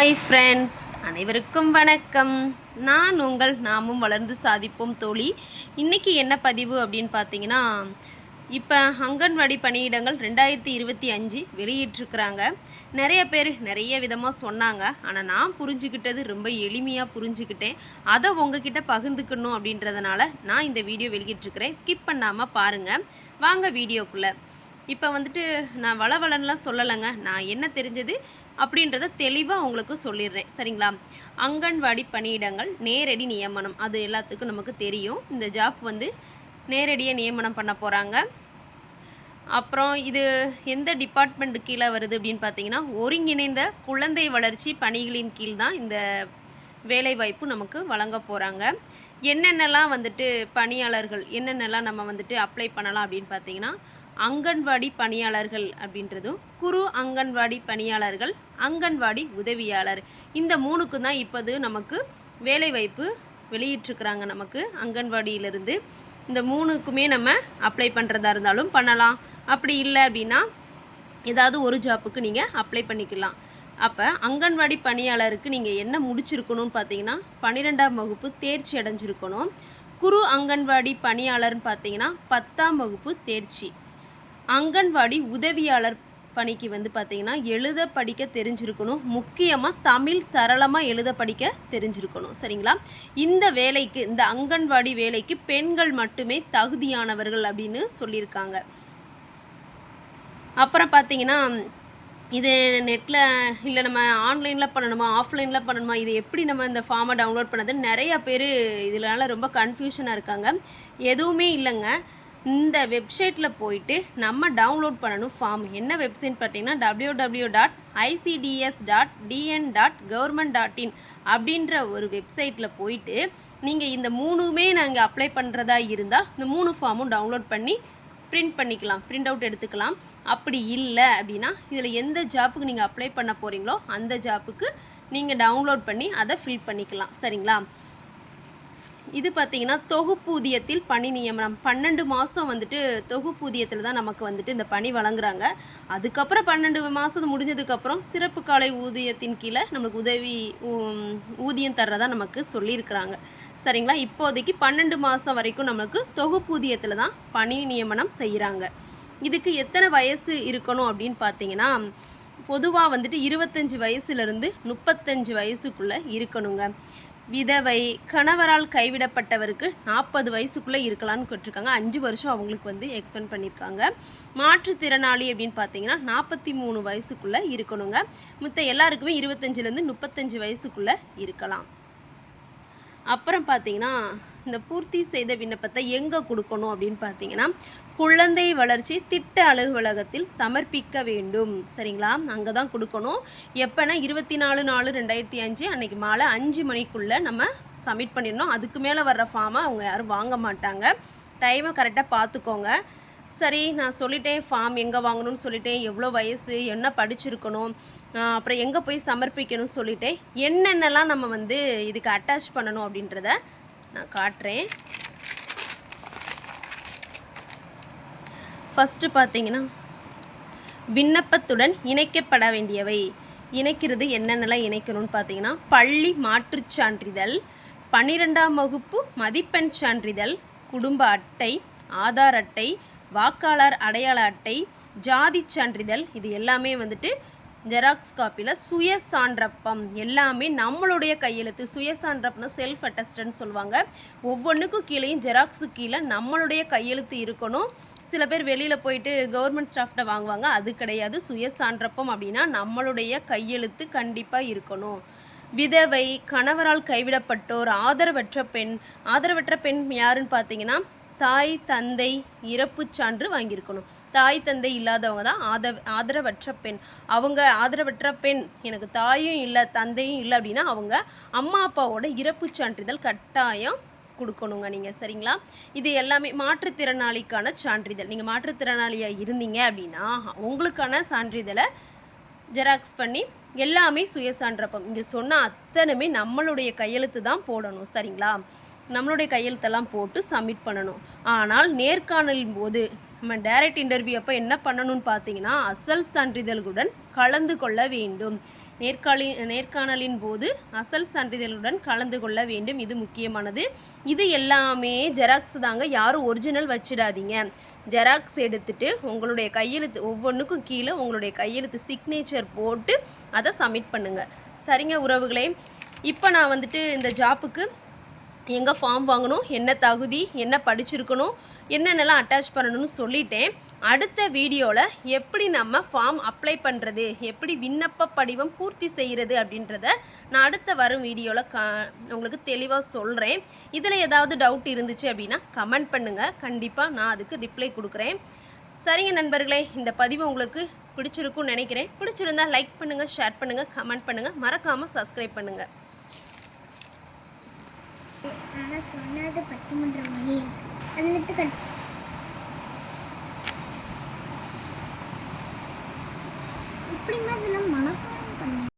Hi friends அனைவருக்கும் வணக்கம். நான் உங்கள் நாமும் வளர்ந்து சாதிப்போம் தோழி. இன்றைக்கி என்ன பதிவு அப்படின்னு பார்த்தீங்கன்னா இப்போ அங்கன்வாடி பணியிடங்கள் ரெண்டாயிரத்தி இருபத்தி அஞ்சு வெளியிட்டிருக்கிறாங்க. நிறைய பேர் நிறைய விதமாக சொன்னாங்க. ஆனால் நான் புரிஞ்சுக்கிட்டது ரொம்ப எளிமையாக புரிஞ்சுக்கிட்டேன் அதை உங்ககிட்ட பகிர்ந்துக்கணும் அப்படின்றதுனால நான் இந்த வீடியோ வெளியிட்டிருக்கிறேன். ஸ்கிப் பண்ணாமல் பாருங்கள் வாங்க வீடியோக்குள்ளே. இப்போ வந்துட்டு நான் வளவலன்லாம் சொல்லலைங்க. நான் என்ன தெரிஞ்சது? அப்படின்றத தெளிவாக உங்களுக்கு சொல்லிடுறேன். சரிங்களா? அங்கன்வாடி பணியிடங்கள் நேரடி நியமனம். அது எல்லாத்துக்கும் நமக்கு தெரியும். இந்த ஜாப் வந்து நேரடியாக நியமனம் பண்ண போகிறாங்க அப்புறம் இது எந்த டிபார்ட்மெண்ட்டு கீழே வருது அப்படின்னு பார்த்தீங்கன்னா ஒருங்கிணைந்த குழந்தை வளர்ச்சி பணிகளின் கீழ் தான் இந்த வேலைவாய்ப்பு நமக்கு வழங்க போகிறாங்க என்னென்னலாம் வந்துட்டு பணியாளர்கள் என்னென்னலாம் நம்ம வந்துட்டு அப்ளை பண்ணலாம் அப்படின்னு பார்த்தீங்கன்னா அங்கன்வாடி பணியாளர்கள் அப்படின்றதும் குறு அங்கன்வாடி பணியாளர்கள் அங்கன்வாடி உதவியாளர். இந்த மூணுக்கு தான் இப்போது நமக்கு வேலைவாய்ப்பு வெளியிட்டிருக்கிறாங்க நமக்கு அங்கன்வாடியிலிருந்து. இந்த மூணுக்குமே நம்ம அப்ளை பண்ணுறதா இருந்தாலும் பண்ணலாம். அப்படி இல்லை அப்படின்னா ஏதாவது ஒரு ஜாப்புக்கு நீங்கள் அப்ளை பண்ணிக்கலாம். அப்போ அங்கன்வாடி பணியாளருக்கு நீங்கள் என்ன முடிச்சிருக்கணும்னு பார்த்தீங்கன்னா பன்னிரெண்டாம் வகுப்பு தேர்ச்சி அடைஞ்சிருக்கணும். குறு அங்கன்வாடி பணியாளர்னு பார்த்தீங்கன்னா பத்தாம் வகுப்பு தேர்ச்சி. அங்கன்வாடி உதவியாளர் பணிக்கு வந்து பார்த்தீங்கன்னா எழுத படிக்க தெரிஞ்சிருக்கணும். முக்கியமாக தமிழ் சரளமாக எழுத படிக்க தெரிஞ்சிருக்கணும். சரிங்களா? இந்த வேலைக்கு இந்த அங்கன்வாடி வேலைக்கு பெண்கள் மட்டுமே தகுதியானவர்கள் அப்படின்னு சொல்லியிருக்காங்க. அப்புறம் பார்த்தீங்கன்னா இது நெட்டில் இல்லை நம்ம ஆன்லைனில் பண்ணணுமா ஆஃப்லைனில் பண்ணணுமா இது எப்படி நம்ம இந்த ஃபார்மை டவுன்லோட் பண்ணது? நிறையா பேர் இதனால ரொம்ப கன்ஃபியூஷனாக இருக்காங்க. எதுவுமே இல்லைங்க. இந்த வெப்சைட்டில் போயிட்டு நம்ம டவுன்லோட் பண்ணணும் ஃபார்ம் என்ன வெப்சைட் பார்த்தீங்கன்னா W W dot ICDS dot TN dot government dot in அப்படின்ற ஒரு வெப்சைட்டில் போயிட்டு நீங்கள் இந்த மூணுமே நாங்கள் அப்ளை பண்ணுறதா இருந்தால் இந்த மூணு ஃபார்மும் டவுன்லோட் பண்ணி பிரிண்ட் பண்ணிக்கலாம் பிரிண்ட் அவுட் எடுத்துக்கலாம். அப்படி இல்லை அப்படின்னா இதில் எந்த ஜாப்புக்கு நீங்கள் அப்ளை பண்ண போகிறீங்களோ அந்த ஜாப்புக்கு நீங்கள் டவுன்லோட் பண்ணி அதை ஃபில் பண்ணிக்கலாம். சரிங்களா? இது பார்த்தீங்கன்னா தொகுப்பூதியத்தில் பணி நியமனம். பன்னெண்டு மாதம் வந்துட்டு தொகுப்பூதியத்தில் தான் நமக்கு வந்துட்டு இந்த பணி வழங்குறாங்க. அதுக்கப்புறம் பன்னெண்டு மாதம் முடிஞ்சதுக்கப்புறம் சிறப்பு காலை ஊதியத்தின் கீழே நமக்கு உதவி ஊதியம் தர்றதா நமக்கு சொல்லியிருக்கிறாங்க. சரிங்களா? இப்போதைக்கு பன்னெண்டு மாதம் வரைக்கும் நமக்கு தொகுப்பூதியத்தில் தான் பணி நியமனம் செய்கிறாங்க இதுக்கு எத்தனை வயசு இருக்கணும் அப்படின்னு பார்த்தீங்கன்னா பொதுவாக வந்துட்டு இருபத்தஞ்சி வயசுலேருந்து முப்பத்தஞ்சு வயசுக்குள்ளே இருக்கணுங்க. விதவை கணவரால் கைவிடப்பட்டவருக்கு நாற்பது வயசுக்குள்ளே இருக்கலாம்னு கேட்டிருக்காங்க. அஞ்சு வருஷம் அவங்களுக்கு வந்து எக்ஸ்பெண்ட் பண்ணியிருக்காங்க. மாற்றுத்திறனாளி அப்படின்னு பார்த்தீங்கன்னா நாற்பத்தி மூணு வயசுக்குள்ளே இருக்கணுங்க. மற்ற எல்லாருக்குமே இருபத்தஞ்சிலேருந்து முப்பத்தஞ்சு வயசுக்குள்ளே இருக்கலாம். அப்புறம் பார்த்தீங்கன்னா இந்த பூர்த்தி செய்த விண்ணப்பத்தை எங்கே கொடுக்கணும் அப்படின்னு பார்த்தீங்கன்னா குழந்தை வளர்ச்சி திட்ட அலுவலகத்தில் சமர்ப்பிக்க வேண்டும். சரிங்களா? அங்கே தான் கொடுக்கணும். எப்போனா இருபத்தி நாலு நாலு ரெண்டாயிரத்தி அஞ்சு அன்னைக்கு மாலை அஞ்சு மணிக்குள்ளே நம்ம சப்மிட் பண்ணிடணும். அதுக்கு மேலே வர்ற ஃபார்மை அவங்க யாரும் வாங்க மாட்டாங்க. டைமை கரெக்டாக பார்த்துக்கோங்க. சரி நான் சொல்லிட்டேன் ஃபார்ம் எங்கே வாங்கணும்னு சொல்லிட்டேன் எவ்வளோ வயசு என்ன படிச்சிருக்கணும் அப்புறம் எங்கே போய் சமர்ப்பிக்கணும்னு சொல்லிட்டேன். என்னென்னலாம் நம்ம வந்து இதுக்கு அட்டாச் பண்ணணும் அப்படின்றத நான் காட்டுறேன். ஃபஸ்ட்டு பார்த்தீங்கன்னா விண்ணப்பத்துடன் இணைக்கப்பட வேண்டியவை. இணைக்கிறது என்னென்னலாம் இணைக்கணும்னு பார்த்தீங்கன்னா பள்ளி மாற்றுச் சான்றிதழ் பன்னிரெண்டாம் வகுப்பு மதிப்பெண் சான்றிதழ் குடும்ப அட்டை ஆதார் அட்டை வாக்காளர் அடையாள அட்டை ஜாதி சான்றிதழ் இது எல்லாமே வந்துட்டு ஜெராக்ஸ் காப்பியில் சுய சான்றப்பம் எல்லாமே நம்மளுடைய கையெழுத்து சுய சான்றப்பம்னா செல்ஃப் அட்டஸ்டன்ட் சொல்லுவாங்க. ஒவ்வொன்றுக்கும் கீழேயும் ஜெராக்ஸு கீழே நம்மளுடைய கையெழுத்து இருக்கணும். சில பேர் வெளியில் போயிட்டு கவர்மெண்ட் ஸ்டாஃப்ட்ட வாங்குவாங்க. அது கிடையாது. சுய சான்றப்பம் அப்படின்னா நம்மளுடைய கையெழுத்து கண்டிப்பாக இருக்கணும். விதவை கணவரால் கைவிடப்பட்டோர் ஆதரவற்ற பெண் ஆதரவற்ற பெண் யாருன்னு பார்த்தீங்கன்னா தாய் தந்தை இறப்புச் சான்று வாங்கியிருக்கணும். தாய் தந்தை இல்லாதவங்க தான் ஆத ஆதரவற்ற பெண். அவங்க ஆதரவற்ற பெண். எனக்கு தாயும் இல்லை தந்தையும் இல்லை அப்படின்னா அவங்க அம்மா அப்பாவோட இறப்புச் சான்றிதழ் கட்டாயம் கொடுக்கணுங்க நீங்கள் சரிங்களா? இது எல்லாமே மாற்றுத்திறனாளிக்கான சான்றிதழ். நீங்கள் மாற்றுத்திறனாளியாக இருந்தீங்க அப்படின்னா உங்களுக்கான சான்றிதழை ஜெராக்ஸ் பண்ணி எல்லாமே சுயசான்றப்பம். இங்கே சொன்ன அத்தனையுமே நம்மளுடைய கையெழுத்து தான் போடணும். சரிங்களா? நம்மளுடைய கையெழுத்தெல்லாம் போட்டு சப்மிட் பண்ணணும். ஆனால் நேர்காணலின் போது நம்ம டைரக்ட் இன்டர்வியூ அப்போ என்ன பண்ணணும்னு பார்த்தீங்கன்னா அசல் சான்றிதழ்களுடன் கலந்து கொள்ள வேண்டும். நேர்காணி நேர்காணலின் போது அசல் சான்றிதழுடன் கலந்து கொள்ள வேண்டும். இது முக்கியமானது. இது எல்லாமே ஜெராக்ஸ் தாங்க. யாரும் ஒரிஜினல் வச்சிடாதீங்க. ஜெராக்ஸ் எடுத்துட்டு உங்களுடைய கையெழுத்து ஒவ்வொன்றுக்கும் கீழே உங்களுடைய கையெழுத்து சிக்னேச்சர் போட்டு அதை சப்மிட் பண்ணுங்கள் சரிங்க உறவுகளே. இப்போ நான் வந்துட்டு இந்த ஜாப்புக்கு எங்கே ஃபார்ம் வாங்கணும் என்ன தகுதி என்ன படிச்சிருக்கணும் என்னென்னலாம் அட்டாச் பண்ணணும்னு சொல்லிட்டேன். அடுத்த வீடியோவில் எப்படி நம்ம ஃபார்ம் அப்ளை பண்ணுறது எப்படி விண்ணப்ப படிவம் பூர்த்தி செய்கிறது அப்படின்றத நான் அடுத்த வரும் வீடியோவில் க உங்களுக்கு தெளிவாக சொல்கிறேன் இதில் ஏதாவது டவுட் இருந்துச்சு அப்படின்னா கமெண்ட் பண்ணுங்கள் கண்டிப்பாக நான் அதுக்கு ரிப்ளை கொடுக்குறேன். சரிங்க நண்பர்களே இந்த பதிவு உங்களுக்கு பிடிச்சிருக்கும்னு நினைக்கிறேன். பிடிச்சிருந்தா லைக் பண்ணுங்கள் ஷேர் பண்ணுங்கள் கமெண்ட் பண்ணுங்கள் மறக்காமல் சப்ஸ்கிரைப் பண்ணுங்கள் ஆனால் சொன்னது பத்து மூன்றரை மணி அது விட்டு கட் இப்படிமா இதெல்லாம் மனப்பாடம்